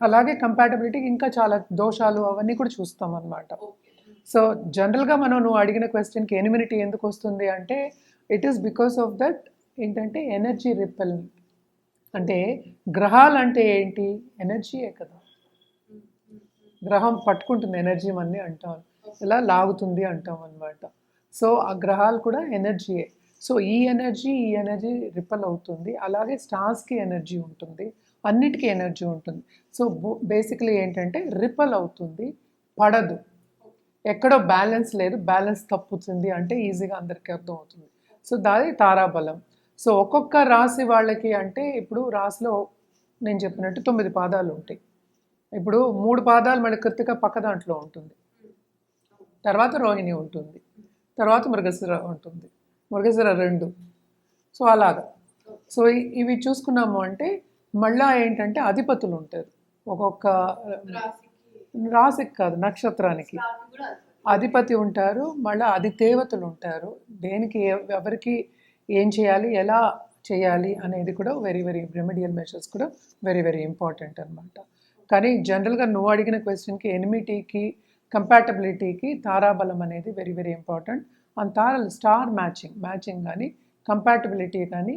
అలాగే కంపాటబిలిటీ ఇంకా చాలా దోషాలు అవన్నీ కూడా చూస్తాం అన్నమాట. సో జనరల్గా మనం నువ్వు అడిగిన క్వశ్చన్కి ఎనిమినిటీ ఎందుకు వస్తుంది అంటే it is because of that ఏంటంటే ఎనర్జీ రిపెల్ అంటే గ్రహాలు అంటే ఏంటి ఎనర్జీయే కదా. గ్రహం పట్టుకుంటుంది ఎనర్జీ అని అంటాం. ఇలా లాగుతుంది అంటాం అనమాట సో ఆ గ్రహాలు కూడా ఎనర్జీయే సో ఈ ఎనర్జీ ఈ ఎనర్జీ రిపల్ అవుతుంది. అలాగే స్టార్స్కి ఎనర్జీ ఉంటుంది. అన్నిటికీ ఎనర్జీ ఉంటుంది. సో బేసిక్లీ ఏంటంటే రిపల్ అవుతుంది పడదు. ఎక్కడో బ్యాలెన్స్ లేదు బ్యాలెన్స్ తప్పుతుంది అంటే ఈజీగా అందరికీ అర్థం అవుతుంది సో దాది తారాబలం. సో ఒక్కొక్క రాశి వాళ్ళకి అంటే ఇప్పుడు రాశిలో నేను చెప్పినట్టు తొమ్మిది పాదాలు ఉంటాయి. ఇప్పుడు మూడు పాదాలు మన కృతిక పక్క దాంట్లో ఉంటుంది. తర్వాత రోహిణి ఉంటుంది. తర్వాత మృగశిర ఉంటుంది. మృగశిర రెండు. సో అలాగా. సో ఇవి చూసుకున్నాము అంటే మళ్ళా ఏంటంటే అధిపతులు ఉంటారు ఒక్కొక్క రాశికి కాదు నక్షత్రానికి. అధిపతి ఉంటారు మళ్ళీ అధిదేవతలు ఉంటారు దేనికి ఎవరికి ఏం చేయాలి ఎలా చేయాలి అనేది కూడా వెరీ వెరీ రెమెడియల్ మెషర్స్ కూడా వెరీ వెరీ ఇంపార్టెంట్ అనమాట కానీ జనరల్గా నువ్వు అడిగిన క్వశ్చన్కి ఎనిమిటీకి కంపాటబిలిటీకి తారాబలం అనేది వెరీ వెరీ ఇంపార్టెంట్ అండ్ తారాలు స్టార్ మ్యాచింగ్ మ్యాచింగ్ కానీ కంపాటబిలిటీ కానీ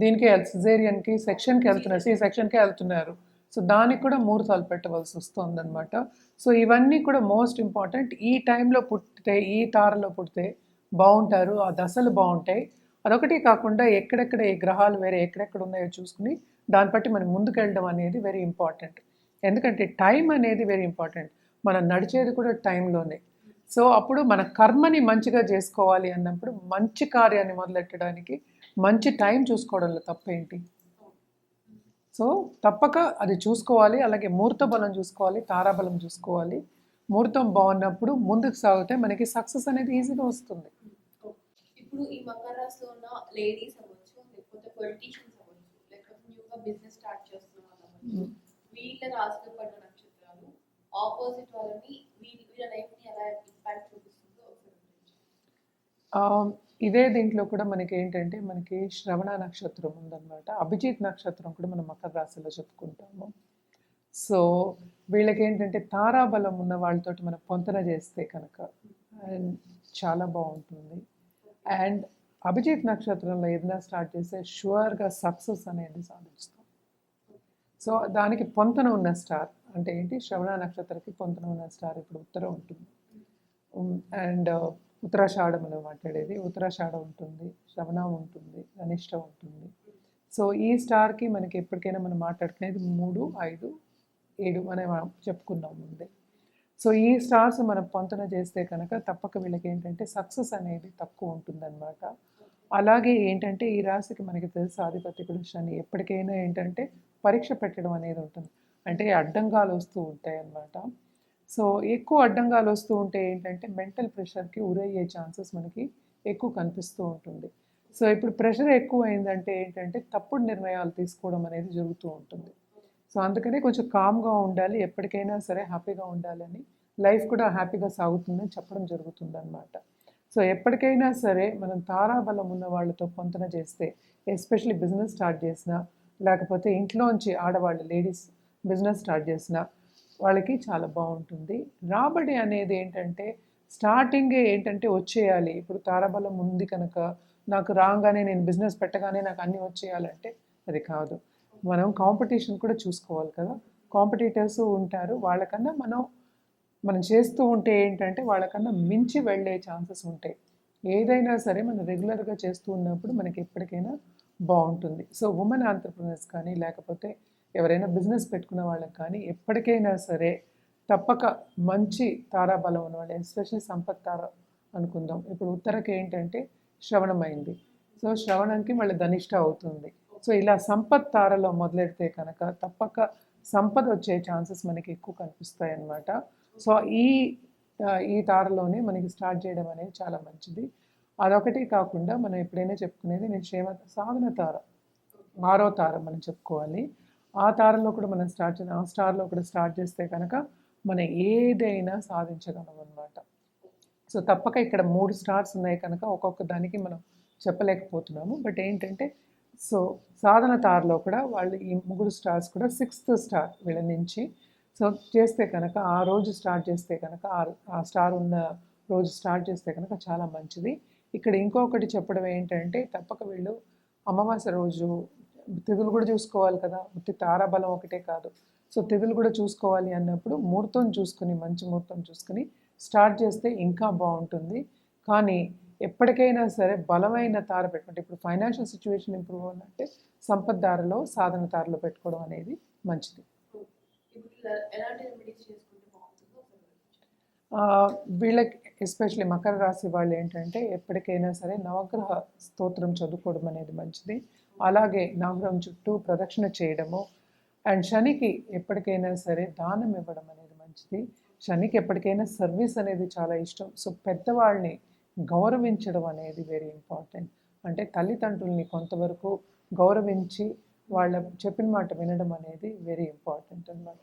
దీనికి సిజేరియన్కి సెక్షన్కి వెళ్తున్నారు. సి సెక్షన్కి వెళ్తున్నారు. సో దానికి కూడా ముహూర్తాలు పెట్టవలసి వస్తుంది అనమాట సో ఇవన్నీ కూడా మోస్ట్ ఇంపార్టెంట్ ఈ టైంలో పుట్టితే ఈ తారలో పుడితే బాగుంటారు. ఆ దశలు బాగుంటాయి. అదొకటి కాకుండా ఎక్కడెక్కడ ఏ గ్రహాలు వేరే ఎక్కడెక్కడ ఉన్నాయో చూసుకుని దాన్ని బట్టి మనం ముందుకెళ్ళడం అనేది వెరీ ఇంపార్టెంట్ ఎందుకంటే టైం అనేది వెరీ ఇంపార్టెంట్ మనం నడిచేది కూడా టైంలోనే సో అప్పుడు మన కర్మని మంచిగా చేసుకోవాలి అన్నప్పుడు మంచి కార్యాన్ని మొదలెట్టడానికి మంచి టైం చూసుకోవడంలో తప్పేంటి? సో తప్పక అది చూసుకోవాలి అలాగే ముహూర్త బలం చూసుకోవాలి తారాబలం చూసుకోవాలి. ముహూర్తం బాగున్నప్పుడు ముందుకు సాగితే మనకి సక్సెస్ అనేది ఈజీగా వస్తుంది. ఇప్పుడు ఈ మకర రాశిలో ఉన్న లేడీస్ అవ్వచ్చు లేకపోతే పొలిటీషియన్స్ అవ్వచ్చు లేకపోతే న్యూగా బిజినెస్ స్టార్ట్ చేస్తున్న వాళ్ళు వీళ్ళ రాశిలో పడిన నక్షత్రాలు ఆపోజిట్ వాళ్ళని వీళ్ళ వీళ్ళ లైఫ్ని ఎలా ఇంపాక్ట్ చూపిస్తుందో ఒకసారి ఇదే దీంట్లో కూడా మనకి ఏంటంటే మనకి శ్రవణ నక్షత్రం ఉందన్నమాట. అభిజిత్ నక్షత్రం కూడా మనం మకర రాశిలో చెప్పుకుంటాము. సో వీళ్ళకి ఏంటంటే తారాబలం ఉన్న వాళ్ళతోటి మనం పొంతన చేస్తే కనుక అండ్ చాలా బాగుంటుంది. అండ్ అభిజిత్ నక్షత్రంలో ఏదైనా స్టార్ట్ చేస్తే షూర్గా సక్సెస్ అనేది సాధిస్తాం సో దానికి పొంతన ఉన్న స్టార్ అంటే ఏంటి? శ్రవణ నక్షత్రకి పొంతన ఉన్న స్టార్ ఇప్పుడు ఉత్తరం ఉంటుంది. అండ్ ఉత్తరాషాఢంలో మనం మాట్లాడేది. ఉత్తరాషాఢ ఉంటుంది శ్రవణ ఉంటుంది అనిష్ట ఉంటుంది. సో ఈ స్టార్కి మనకి ఎప్పటికైనా మనం మాట్లాడుకునేది మూడు ఐదు ఏడు అనే మనం చెప్పుకున్నాం ముందే. సో ఈ స్టార్స్ మనం పొంతన చేస్తే కనుక తప్పక వీళ్ళకి ఏంటంటే సక్సెస్ అనేది తక్కువ ఉంటుందన్నమాట. అలాగే ఏంటంటే ఈ రాశికి మనకి తెలుసు ఆధిపత్యకుడు శని ఎప్పటికైనా ఏంటంటే పరీక్ష పెట్టడం అనేది ఉంటుంది. అంటే అడ్డంగాలు వస్తూ ఉంటాయి అన్నమాట సో ఎక్కువ అడ్డంగాలు వస్తూ ఉంటే ఏంటంటే మెంటల్ ప్రెషర్కి ఉరయ్యే ఛాన్సెస్ మనకి ఎక్కువ కనిపిస్తూ ఉంటుంది. సో ఇప్పుడు ప్రెషర్ ఎక్కువ అయిందంటే ఏంటంటే తప్పుడు నిర్ణయాలు తీసుకోవడం అనేది జరుగుతూ ఉంటుంది. సో అందుకనే కొంచెం కామ్గా ఉండాలి ఎప్పటికైనా సరే హ్యాపీగా ఉండాలని లైఫ్ కూడా హ్యాపీగా సాగుతుందని చెప్పడం జరుగుతుందనమాట సో ఎప్పటికైనా సరే మనం తారాబలం ఉన్న వాళ్ళతో పొంతన చేస్తే ఎస్పెషల్లీ బిజినెస్ స్టార్ట్ చేసినా లేకపోతే ఇంట్లోంచి ఆడవాళ్ళు లేడీస్ బిజినెస్ స్టార్ట్ చేసినా వాళ్ళకి చాలా బాగుంటుంది. రాబడి అనేది ఏంటంటే స్టార్టింగే ఏంటంటే వచ్చేయాలి. ఇప్పుడు తారాబలం ఉంది కనుక నాకు రాగానే నేను బిజినెస్ పెట్టగానే నాకు అన్నీ వచ్చేయాలంటే అది కాదు. మనం కాంపిటీషన్ కూడా చూసుకోవాలి కదా. కాంపిటీటర్స్ ఉంటారు వాళ్ళకన్నా మనం మనం చేస్తూ ఉంటే ఏంటంటే వాళ్ళకన్నా మించి వెళ్ళే ఛాన్సెస్ ఉంటాయి. ఏదైనా సరే మనం రెగ్యులర్గా చేస్తూ ఉన్నప్పుడు మనకి ఎప్పటికైనా బాగుంటుంది. సో ఉమెన్ ఆంటర్ప్రినర్స్ కానీ లేకపోతే ఎవరైనా బిజినెస్ పెట్టుకున్న వాళ్ళకి కానీ ఎప్పటికైనా సరే తప్పక మంచి తారాబలం ఉన్నవాళ్ళు ఎస్పెషల్లీ సంపత్ తార అనుకుందాం. ఇప్పుడు ఉత్తరకి ఏంటంటే శ్రవణమైంది. సో శ్రవణంకి మళ్ళీ ధనిష్ట అవుతుంది. సో ఇలా సంపత్ తారలో మొదలెడితే కనుక తప్పక సంపద వచ్చే ఛాన్సెస్ మనకి ఎక్కువ కనిపిస్తాయి అన్నమాట. సో ఈ ఈ తారలోనే మనకి స్టార్ట్ చేయడం అనేది చాలా మంచిది. అదొకటి కాకుండా మనం ఎప్పుడైనా చెప్పుకునేది నేను క్షేమ సాధన తార ఆరో తార మనం చెప్పుకోవాలి. ఆ తారలో కూడా మనం స్టార్ట్ చేద్దాం. ఆ స్టార్లో కూడా స్టార్ట్ చేస్తే కనుక మనం ఏదైనా సాధించగలం అనమాట సో తప్పక ఇక్కడ మూడు స్టార్స్ ఉన్నాయి కనుక ఒక్కొక్క దానికి మనం చెప్పలేకపోతున్నాము. బట్ ఏంటంటే సో సాధన తారలో కూడా వాళ్ళు ఈ ముగ్గురు స్టార్స్ కూడా సిక్స్త్ స్టార్ వీళ్ళ నుంచి సో చేస్తే కనుక ఆ రోజు స్టార్ట్ చేస్తే కనుక ఆ- ఆ స్టార్ ఉన్న రోజు స్టార్ట్ చేస్తే కనుక చాలా మంచిది. ఇక్కడ ఇంకొకటి చెప్పడం ఏంటంటే తప్పక వీళ్ళు అమావాస్య రోజు తెగులు కూడా చూసుకోవాలి కదా. ఉత్తి తారాబలం ఒకటే కాదు. సో తెగులు కూడా చూసుకోవాలి అన్నప్పుడు ముహూర్తం చూసుకుని మంచి ముహూర్తం చూసుకుని స్టార్ట్ చేస్తే ఇంకా బాగుంటుంది. కానీ ఎప్పటికైనా సరే బలమైన తార పెట్టుకుంటే ఇప్పుడు ఫైనాన్షియల్ సిచ్యువేషన్ ఇంప్రూవ్ అవ్వాలంటే సంపద దారిలో సాధన తారలో పెట్టుకోవడం అనేది మంచిది. వీళ్ళకి ఎస్పెషల్లీ మకర రాశి వాళ్ళు ఏంటంటే ఎప్పటికైనా సరే నవగ్రహ స్తోత్రం చదువుకోవడం అనేది మంచిది. అలాగే నవగ్రహం చుట్టూ ప్రదక్షిణ చేయడము. అండ్ శనికి ఎప్పటికైనా సరే దానం ఇవ్వడం అనేది మంచిది. శనికి ఎప్పటికైనా సర్వీస్ అనేది చాలా ఇష్టం. సో పెద్దవాళ్ళని గౌరవించడం అనేది వెరీ ఇంపార్టెంట్ అంటే తల్లిదండ్రుల్ని కొంతవరకు గౌరవించి వాళ్ళ చెప్పిన మాట వినడం అనేది వెరీ ఇంపార్టెంట్ అన్నమాట.